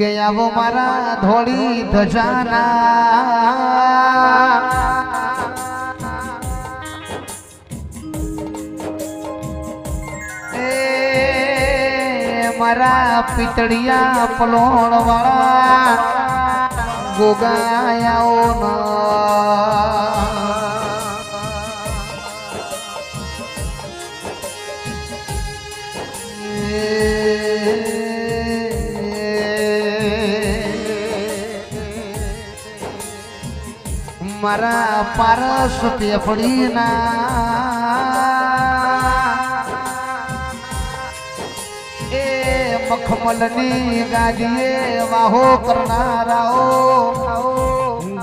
ગયા મારા ધોળી ધજાના. મારા પિતળિયા પલોણ વાળા ગોગાયાઓ मारा पारस पेपड़ी ना ए मखमलनी गाड़िए बाहो करना राओ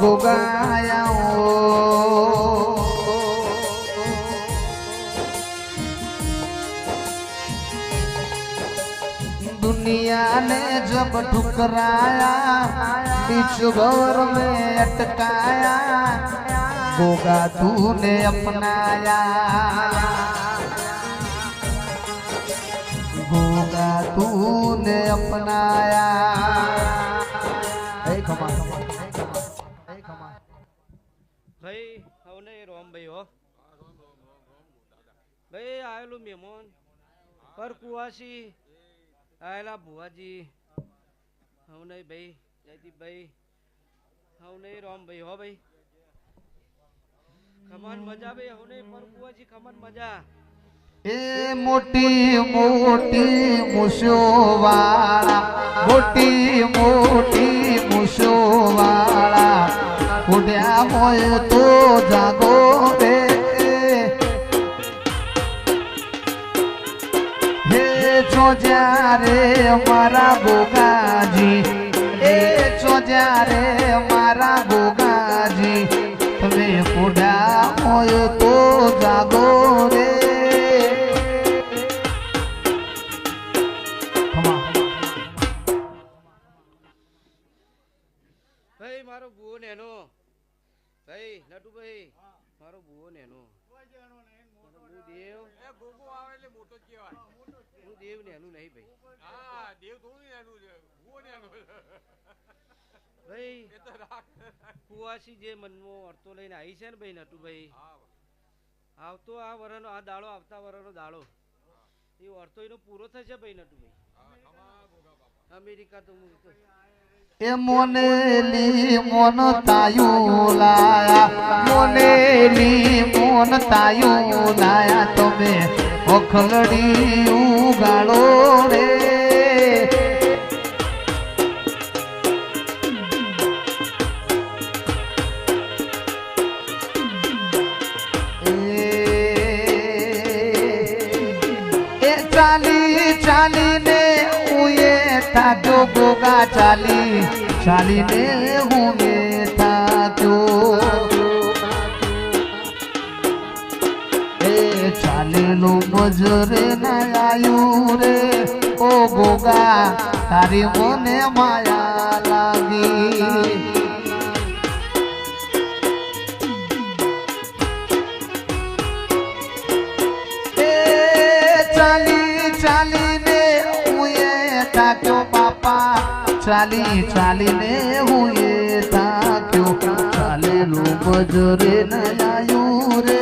गोगाया दुनिया ने जब ठुकराया ठुकराया बीच गौर में अटकाया गोगा तूने अपनाया गोगा तूने अपनाया ए खमा ए खमा ભાઈ હવે રોમ ભાઈ હો ભાઈ આવેલું મહેમાન પર કુવાસી આવેલા ભુવાજી હવે ભાઈ જયદીપભાઈ હવ નહીં રોમભાઈ હો ભાઈ. ખમાન મજા ભાઈ હવે પર કુવાસી ખમાન મજા. એ મોટી મોટી મુસોવાળા મોટી મોટી મુસોવાળા ઉડ્યા હોય તો જાગો રે. હે જો જ્યારે મારા ગોગાજી એ રે મારા ગોગાજી તમે ઉડ્યા હોય તો જાગો રે. ભાઈ મારો ભુવો નેનો. ભાઈ નટુભાઈ મારો નેનો. દેવ. ગોગો આવે એટલે મોટો કહેવાય. હું દેવ નેનું નહીં ભાઈ. હા દેવ થોડું નેનું છે. ભૂવો ને એનું ભાઈ એ તો રાખ. કુવાસી જે મનમાં અડતો લઈને આવી છે ને ભાઈ નટુભાઈ આવતો આ વરનો આ દાડો આવતા વરનો દાડો. એ વર્તો એનો પૂરો થશે ભાઈ નટુભાઈ. હા ખમા ગોગા બાપા. અમેરિકા તો એ મોનેલી મોન તાયું લાયા. મોનેલી મોન તાયું લાયા. તમે ઓખલડી ઉગાડો રે. થાક્યો ગોગા ચાલી, ચાલીને હું એ થાક્યો એ ચાલેલો મજરે ના આયુ રે, ઓ ગોગા તારી મને માયા લાગી. ચાલી, ચાલીને હું એ થાક્યો ચાલેલું બજરે નયાયું રે.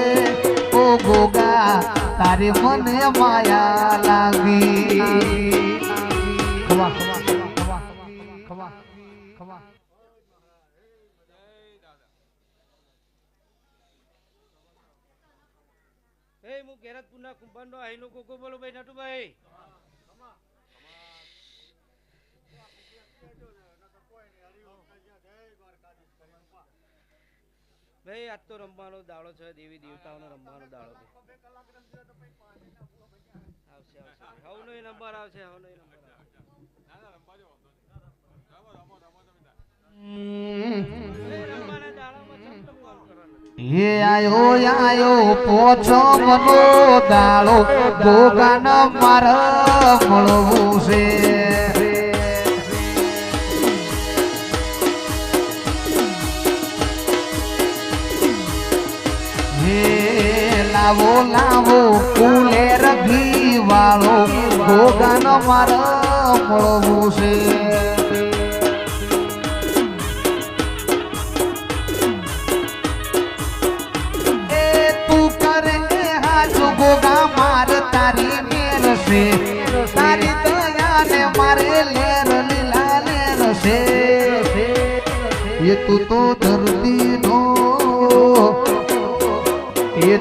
ઓ ગોગા, તારે મને માયા લાગી. એ, હું કેરતપુરના કુંભારનો આઈનો કોકો બોલો, ભાઈ નટુભાઈ. ભાઈ, આજ તો રમવાનો દાડો છે, દેવી દેવતાઓનો રમવાનો દાડો છે. આવશે આવશે હવનો નંબર આવશે, હવનો નંબર આવશે. ના ના રમવા દો વાંધો નહીં રમો રમો રમો તમે તાર. એ કરવાનું એ આયો આયો, પોચો મનો દાળો ગોગાન મારા મળવું છે. લાવો લાવો ફૂલેર ઘી વાળો ભોગન મારો મળવું છે. તારી મારે લેર, લીલા છે. એ તું તો ધરતી નો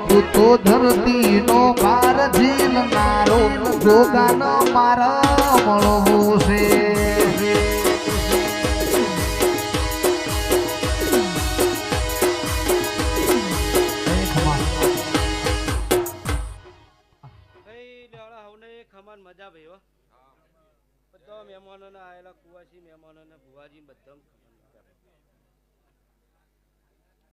તું તો ધરતીનો ભાર ઝીલનારો ગોગાનો માર મળવું છે. મજા ભાઈ હો. બધા મહેમાનો આવેલા કુવાસી મહેમાનોને ભુવાજી બધા